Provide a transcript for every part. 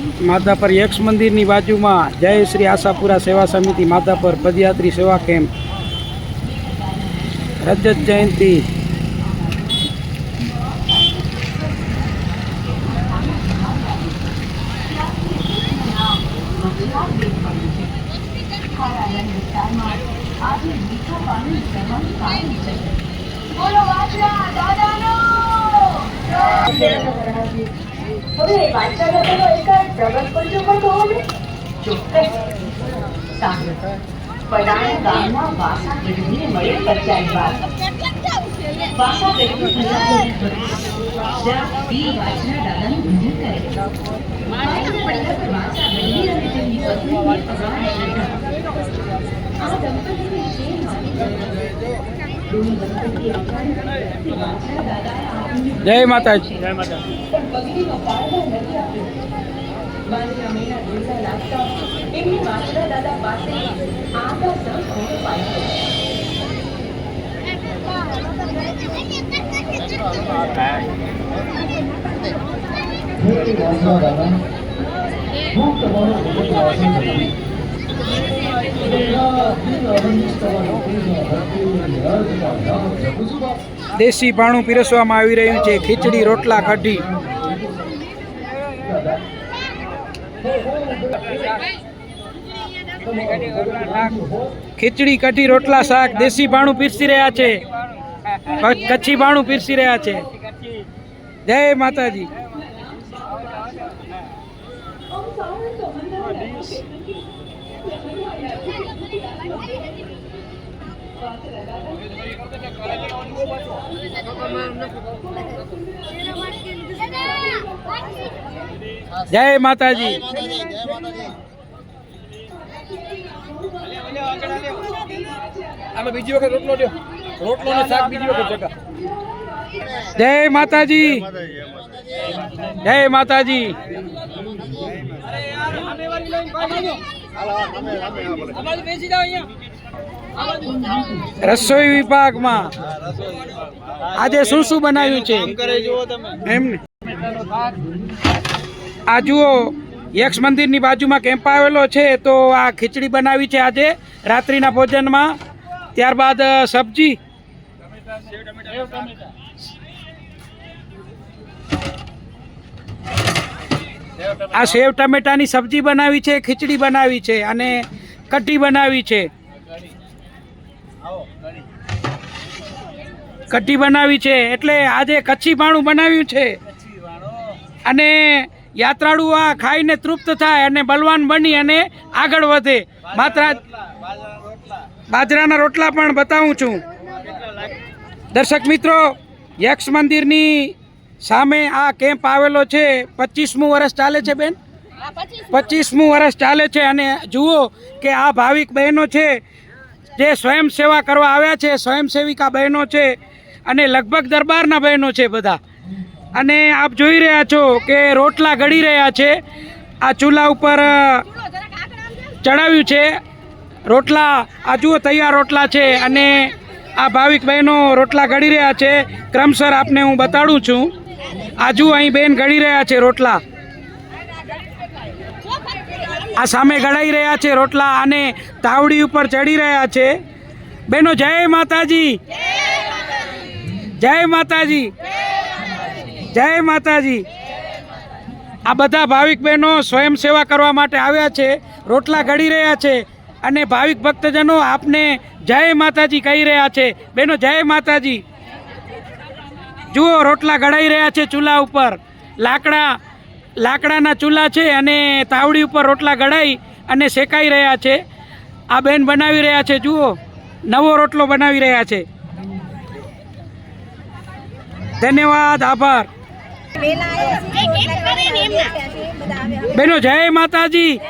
માધાપર યક્ષ મંદિરની બાજુમાં જય શ્રી આશાપુરા સેવા સમિતિ માધાપર પદયાત્રી સેવા કેમ્પ. રજત જયંતિ. બોલો હવે વાછડા દાદાનો એક પ્રગટ પંચો પણ કહો ને? ચોક્કસ સાંભળો. પડાણા ગામના વાસા ગઢવીને મળે પંચાયત વાત વાસા ગઢવી જ્યાં બી વાછડા દાદાનું પૂજન કરે. માતા પંડિત વાસા ગઢવી અને તેમની પત્નીની આ દંપતીની જે માની દોની દંપતી અકાળે વાછડા દાદાએ આપણને જય માતાજી. પણ પગડીનો નથી આપ્યો. બાજરા મહિના દિવસા લાગતા એમની માતા દાદા પાસે આગા સહ ઘોડો પાડ્યો દેશી પાણું પીરસવામાં આવી રહ્યું છે. ખીચડી, રોટલા, કઢી. ખીચડી, કઢી, રોટલા, શાક, દેશી ભાણું પીરસી રહ્યા છે. કચ્છી ભાણું પીરસી રહ્યા છે. જય માતાજી. જય માતાજી. બીજી વખત રોટલો દો રોટલો ને શાક બીજી વખત જય માતાજી. જય માતાજી. રસોઈ વિભાગમાં આજે શું શું બનાવ્યું છે? એમ ને. આ જુઓ, યક્ષ મંદિરની બાજુમાં કેમ્પ આવેલો છે, તો આ ખીચડી બનાવી છે આજે, રાત્રિના ભોજનમાં. ત્યારબાદ સબ્જી. આ સેવ ટમેટાની સબ્જી બનાવી છે, ખીચડી બનાવી છે, અને કઢી બનાવી છે. કઢી બનાવી છે, એટલે આજે કચ્છી ભાણું બનાવ્યું છે. અને યાત્રાળુ આ ખાઈને તૃપ્ત થાય અને બલવાન બની અને આગળ વધે. માત્ર બાજરાના રોટલા પણ બતાવું છું. દર્શક મિત્રો, યક્ષ મંદિરની સામે આ કેમ્પ આવેલો છે. પચીસમું વર્ષ ચાલે છે બેન? પચીસમું વર્ષ ચાલે છે અને જુઓ કે આ ભાવિક બહેનો છે જે સ્વયંસેવા કરવા આવ્યા છે. સ્વયંસેવિકા બહેનો છે અને લગભગ દરબારના બહેનો છે બધા. અને આપ જોઈ રહ્યા છો કે રોટલા ગળી રહ્યા છે. આ ચૂલા ઉપર ચડાવ્યું છે. રોટલા, આ જુઓ તૈયાર રોટલા છે અને આ ભાવિક બહેનો રોટલા ગળી રહ્યા છે. ક્રમસર આપને હું બતાડું છું. આ જુઓ અહીં બેન ગળી રહ્યા છે રોટલા. આ સામે ગળાઈ રહ્યા છે રોટલા અને તાવડી ઉપર ચડી રહ્યા છે. બેનો, જય માતાજી. જય માતાજી. જય માતાજી. આ બધા ભાવિક બહેનો સ્વયં સેવા કરવા માટે આવ્યા છે, રોટલા ઘડી રહ્યા છે અને ભાવિક ભક્તજનો આપને જય માતાજી કહી રહ્યા છે. બેનો જય માતાજી. જુઓ, રોટલા ઘડાઈ રહ્યા છે ચૂલા ઉપર. લાકડા, લાકડાના ચૂલા છે અને તાવડી ઉપર રોટલા ઘડાઈ અને શેકાઈ રહ્યા છે. આ બેન બનાવી રહ્યા છે, જુઓ. નવો રોટલો બનાવી રહ્યા છે. ધન્યવાદ, આભાર. બહેનો જય માતાજી.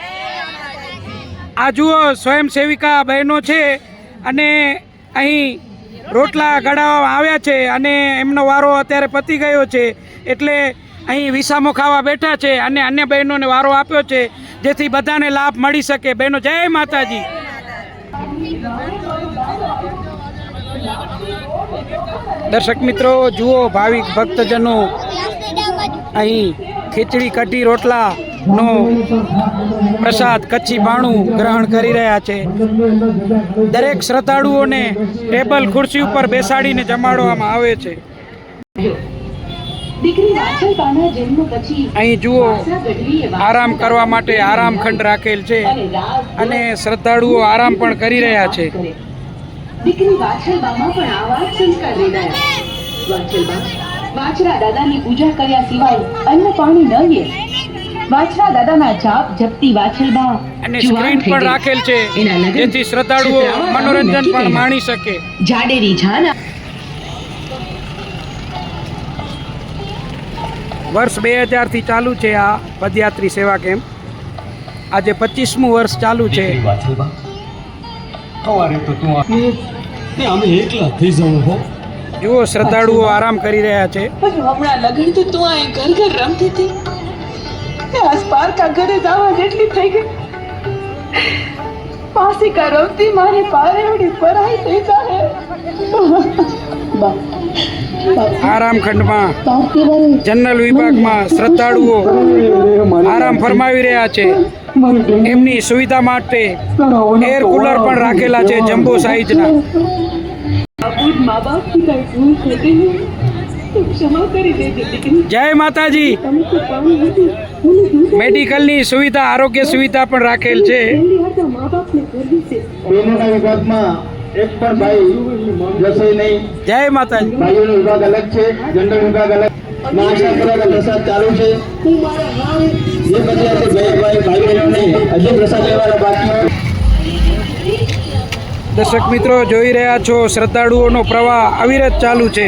આ જુઓ સ્વયંસેવિકા બહેનો છે અને અહીં રોટલા ગળાવવામાં આવ્યા છે અને એમનો વારો અત્યારે પતી ગયો છે. એટલે અહીં વિસામો ખાવા બેઠા છે અને અન્ય બહેનોને વારો આપ્યો છે જેથી બધાને લાભ મળી શકે. બહેનો જય માતાજી. દર્શક મિત્રો, જુઓ ભાવિક ભક્તજનો અહીં ખીચડી કઢી રોટલા નો પ્રસાદ કચ્છી બાણું ગ્રહણ કરી રહ્યા છે. દરેક શ્રદ્ધાળુઓને ટેબલ ખુરશી ઉપર બેસાડીને જમાડવામાં આવે છે. અહીં જુઓ આરામ કરવા માટે આરામ ખંડ રાખેલ છે અને શ્રદ્ધાળુઓ આરામ પણ કરી રહ્યા છે. કરે. દીકરી વાછલબામાં પણ આવા સંસ્કાર રેડાયા વાછલબા વાછરા દાદાની પૂજા કર્યા સિવાય અન્ન પાણી ન લે. વાછરા દાદાના જાપ જપતી વાછલબા અને સ્ક્રીન પણ રાખેલ છે જેથી શ્રદ્ધાળુઓ મનોરંજન પણ માણી શકે. જાડેરી જાના વર્ષ બે હજારથી ચાલુ છે આ પદયાત્રી સેવા કેમ્પ. આજે પચીસમું વર્ષ ચાલુ છે. અમે એકલા થઈ જવું હો. જુઓ શ્રદ્ધાળુઓ આરામ કરી રહ્યા છે. હમણાં લગન તો તું આ ઘર ઘર રમતી હતી. આજ પારકા ઘરે જવા જેટલી થઈ ગઈ. પાસી કા રમતી મારી પારેવડી પરાઈ થઈ જાહે. બા આરામ ખંડમાં. જનરલ વિભાગમાં શ્રદ્ધાળુઓ આરામ ફરમાવી રહ્યા છે. એમની સુવિધા માટે એર કુલર પણ રાખેલા છે જમ્બો સાઈઝના. અબૂદ माँ बाप की કઈ होते हैं નહીં તો કરી દેજે દીકરી જય માતાજી મેડિકલની સુવિધા આરોગ્ય સુવિધા પણ રાખેલ છે બહેનોના વિભાગમાં એક પણ ભાઈ જશે નહીં જય માતાજી ભાઈઓનો વિભાગ અલગ છે જનરલ વિભાગ અલગ પ્રસાદ ચાલુ છે એ પછી આપણે ભાઈ ભાઈ બહેનોને હજી પ્રસાદ લેવાનો બાકી હોય દર્શક મિત્રો જોઈ રહ્યા છો શ્રદ્ધાળુઓનો પ્રવાહ અવિરત ચાલુ છે.